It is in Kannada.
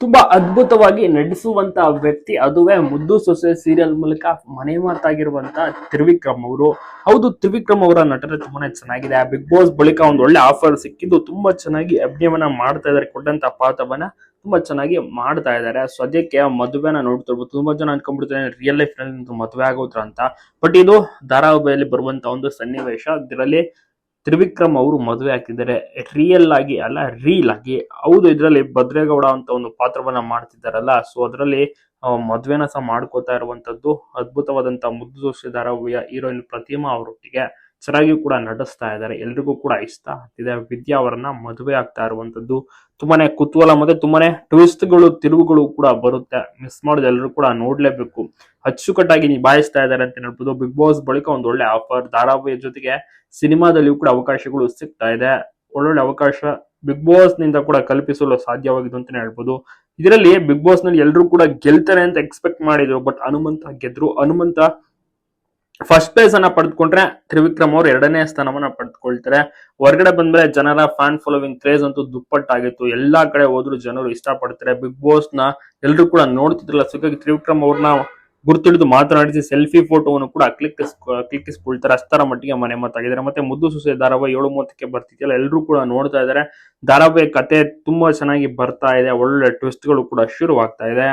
ತುಂಬಾ ಅದ್ಭುತವಾಗಿ ನಡೆಸುವಂತ ವ್ಯಕ್ತಿ ಅದುವೇ ಮುದ್ದು ಸೊಸೆ ಸೀರಿಯಲ್ ಮೂಲಕ ಮನೆ ಮಾತಾಗಿರುವಂತ ತ್ರಿವಿಕ್ರಮ್ ಅವರು. ಹೌದು, ತ್ರಿವಿಕ್ರಮ್ ಅವರ ನಟನೆ ತುಂಬಾನೇ ಚೆನ್ನಾಗಿದೆ. ಬಿಗ್ ಬಾಸ್ ಬಳಿಕ ಒಂದು ಒಳ್ಳೆ ಆಫರ್ ಸಿಕ್ಕಿದ್ದು ತುಂಬಾ ಚೆನ್ನಾಗಿ ಅಭಿನಯವನ್ನ ಮಾಡ್ತಾ ಇದ್ದಾರೆ. ಕೊಟ್ಟಂತ ಪಾತ್ರವನ್ನ ತುಂಬಾ ಚೆನ್ನಾಗಿ ಮಾಡ್ತಾ ಇದ್ದಾರೆ. ಸದ್ಯಕ್ಕೆ ಮದುವೆನ ನೋಡ್ತಿರ್ಬೋದು. ತುಂಬಾ ಜನ ಅನ್ಕೊಂಡ್ಬಿಡ್ತಾರೆ ರಿಯಲ್ ಲೈಫ್ನಲ್ಲಿ ಮದುವೆ ಆಗೋದ್ರ ಅಂತ ಬಟ್ ಇದು ಧಾರಾವಾಹಿಯಲ್ಲಿ ಬರುವಂತ ಒಂದು ಸನ್ನಿವೇಶ. ಇದರಲ್ಲಿ ತ್ರಿವಿಕ್ರಮ್ ಅವರು ಮದುವೆ ಆಗ್ತಿದ್ದಾರೆ ರಿಯಲ್ ಆಗಿ ಅಲ್ಲ ರೀಲ್ ಆಗಿ. ಹೌದು, ಇದರಲ್ಲಿ ಭದ್ರೇಗೌಡ ಅಂತ ಒಂದು ಪಾತ್ರವನ್ನ ಮಾಡ್ತಿದ್ದಾರಲ್ಲ ಸೊ ಅದರಲ್ಲಿ ಮದುವೆನ ಸಹ ಮಾಡ್ಕೋತಾ ಇರುವಂತದ್ದು ಅದ್ಭುತವಾದಂತ ಮುದ್ದು ಜೋಶಿ ಧಾರಾವಾಹಿಯ ಹೀರೋಯಿನ್ ಪ್ರತಿಮಾ ಅವರೊಟ್ಟಿಗೆ. ಚೆನ್ನಾಗಿ ಕೂಡ ನಟಿಸ್ತಾ ಇದ್ದಾರೆ. ಎಲ್ರಿಗೂ ಕೂಡ ಇಷ್ಟ ಆಗ್ತಿದೆ. ವಿದ್ಯಾ ಅವರನ್ನ ಮದುವೆ ಆಗ್ತಾ ಇರುವಂತದ್ದು ತುಂಬಾನೇ ಕುತೂಹಲ ಮತ್ತೆ ತುಂಬಾನೇ ಟ್ವಿಸ್ಟ್ಗಳು ತಿರುವುಗಳು ಕೂಡ ಬರುತ್ತೆ. ಮಿಸ್ ಮಾಡೋದು ಎಲ್ಲರೂ ಕೂಡ ನೋಡ್ಲೇಬೇಕು. ಅಚ್ಚುಕಟ್ಟಾಗಿ ನಿಭಾಯಿಸ್ತಾ ಇದ್ದಾರೆ ಅಂತ ಹೇಳ್ಬೋದು. ಬಿಗ್ ಬಾಸ್ ಬಳಿಕ ಒಂದು ಒಳ್ಳೆ ಆಫರ್ ಧಾರಾವಾಹಿಯ ಜೊತೆಗೆ ಸಿನಿಮಾದಲ್ಲಿಯೂ ಕೂಡ ಅವಕಾಶಗಳು ಸಿಗ್ತಾ ಇದೆ. ಒಳ್ಳೊಳ್ಳೆ ಅವಕಾಶ ಬಿಗ್ ಬಾಸ್ನಿಂದ ಕೂಡ ಕಲ್ಪಿಸಲು ಸಾಧ್ಯವಾಗಿದೆ ಅಂತಾನೆ ಹೇಳ್ಬೋದು. ಇದರಲ್ಲಿ ಬಿಗ್ ಬಾಸ್ನಲ್ಲಿ ಎಲ್ಲರೂ ಕೂಡ ಗೆಲ್ತಾರೆ ಅಂತ ಎಕ್ಸ್ಪೆಕ್ಟ್ ಮಾಡಿದ್ರು. ಬಟ್ ಹನುಮಂತ ಗೆದ್ರು. ಹನುಮಂತ ಫಸ್ಟ್ ಪ್ಲೇಸ್ ಅನ್ನ ಪಡೆದುಕೊಂಡ್ರೆ ತ್ರಿವಿಕ್ರಮ್ ಅವರು ಎರಡನೇ ಸ್ಥಾನವನ್ನ ಪಡೆದುಕೊಳ್ತಾರೆ. ಹೊರಗಡೆ ಬಂದ್ರೆ ಜನರ ಫ್ಯಾನ್ ಫಾಲೋವಿಂಗ್ ಕ್ರೇಜ್ ಅಂತೂ ದುಪ್ಪಟ್ಟಾಗಿತ್ತು. ಎಲ್ಲಾ ಕಡೆ ಹೋದ್ರು ಜನರು ಇಷ್ಟಪಡ್ತಾರೆ. ಬಿಗ್ ಬಾಸ್ನ ಎಲ್ಲರೂ ಕೂಡ ನೋಡ್ತಿದ್ರಲ್ಲ ಸುಖ ತ್ರಿವಿಕ್ರಮ್ ಅವ್ರನ್ನ ಗುರುತಿಡಿದು ಮಾತನಾಡಿಸಿ ಸೆಲ್ಫಿ ಫೋಟೋವನ್ನು ಕೂಡ ಕ್ಲಿಕ್ಕಿಸ್ ಕ್ಲಿಕ್ಕಿಸ್ಕೊಳ್ತಾರೆ ಅಷ್ಟರ ಮಟ್ಟಿಗೆ ಮನೆ ಮಾತಾಗಿದ್ದಾರೆ. ಮತ್ತೆ ಮುದ್ದು ಸುಸೆ ಧಾರಾವಾಹಿ ಏಳು ಮೂವತ್ತಕ್ಕೆ ಬರ್ತಿದೆಯಲ್ಲ ಎಲ್ಲರೂ ಕೂಡ ನೋಡ್ತಾ ಇದ್ದಾರೆ. ಧಾರಾವಾಹಿ ಕತೆ ತುಂಬಾ ಚೆನ್ನಾಗಿ ಬರ್ತಾ ಇದೆ. ಒಳ್ಳೆ ಟ್ವಿಸ್ಟ್ಗಳು ಕೂಡ ಶುರುವಾಗ್ತಾ ಇದೆ.